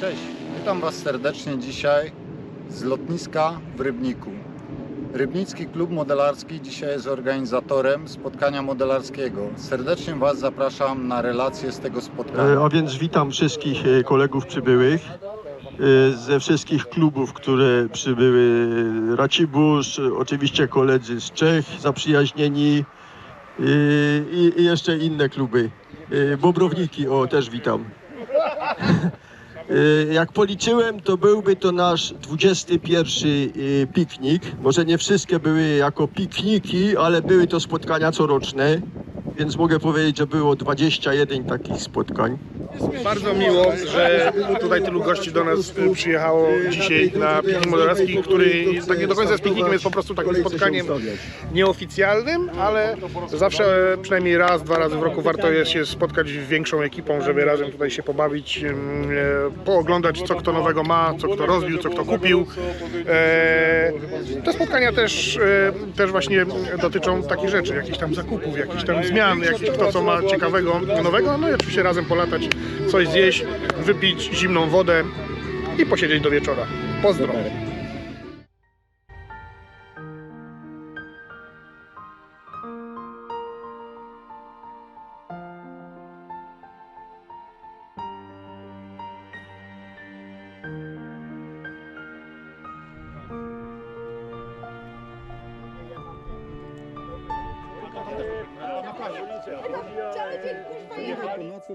Cześć, witam Was serdecznie dzisiaj z lotniska w Rybniku. Rybnicki Klub Modelarski dzisiaj jest organizatorem spotkania modelarskiego. Serdecznie Was zapraszam na relacje z tego E, spotkania. A więc witam wszystkich e, kolegów przybyłych e, ze wszystkich klubów, które przybyły. Racibórz, e, oczywiście koledzy z Czech zaprzyjaźnieni e, i, jeszcze inne kluby. E, Bobrowniki, o też witam. E, Jak policzyłem, to byłby to nasz 21 e, piknik. Może nie wszystkie były jako pikniki, ale były to spotkania coroczne, więc mogę powiedzieć, że było 21 takich spotkań. Bardzo miło, że tutaj tylu gości do nas y, przyjechało dzisiaj na piknik modelarski, który tak nie do końca jest piknikiem, jest po prostu takim spotkaniem nieoficjalnym, ale zawsze przynajmniej raz, dwa razy w roku warto jest się spotkać większą ekipą, żeby razem tutaj się pobawić, e, pooglądać co kto nowego ma, co kto rozbił, co kto kupił. E, Te spotkania też, e, też właśnie dotyczą takich rzeczy, jakichś tam zakupów, jakichś tam zmian, jakichś kto co ma ciekawego, nowego, no i oczywiście razem polatać, coś zjeść, wypić zimną wodę i posiedzieć do wieczora. Pozdro.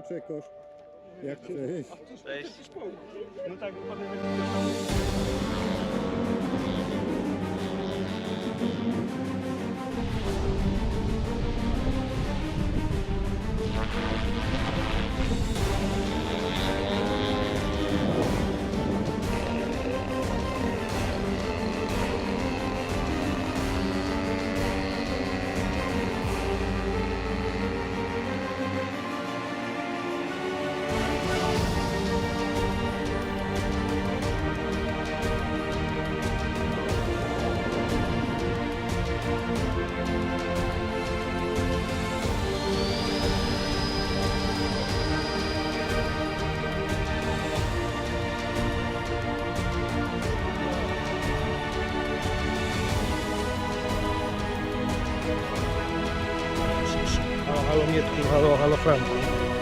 Czekasz? Jak cześć? Halo, halo Mietku, пам'ятку Галофранку.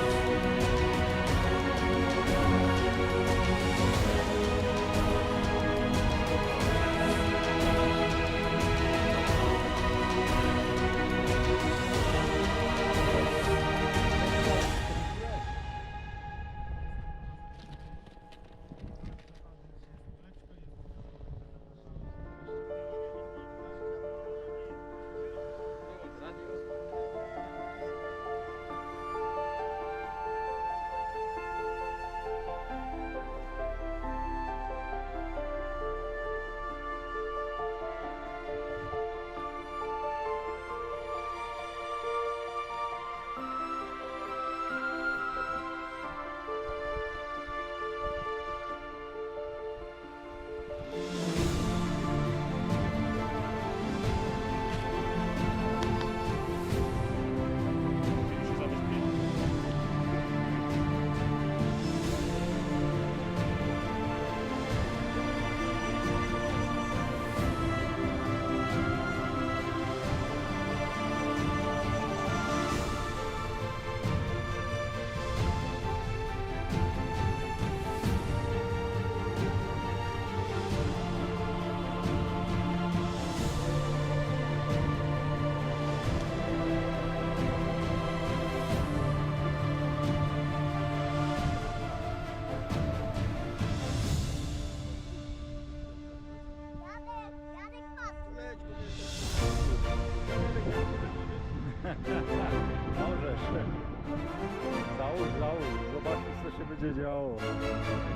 Zobaczmy co się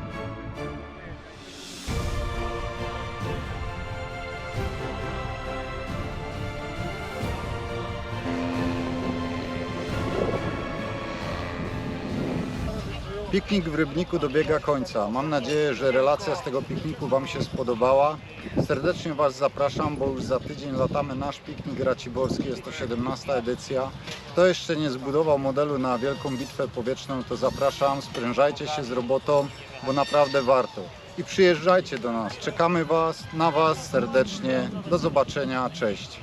Piknik w Rybniku dobiega końca. Mam nadzieję, że relacja z tego pikniku Wam się spodobała. Serdecznie Was zapraszam, bo już za tydzień latamy nasz piknik raciborski, jest to 17 edycja. Kto jeszcze nie zbudował modelu na wielką bitwę powietrzną, to zapraszam, sprężajcie się z robotą bo naprawdę warto. I przyjeżdżajcie do nas, czekamy was, na was serdecznie. Do zobaczenia, cześć.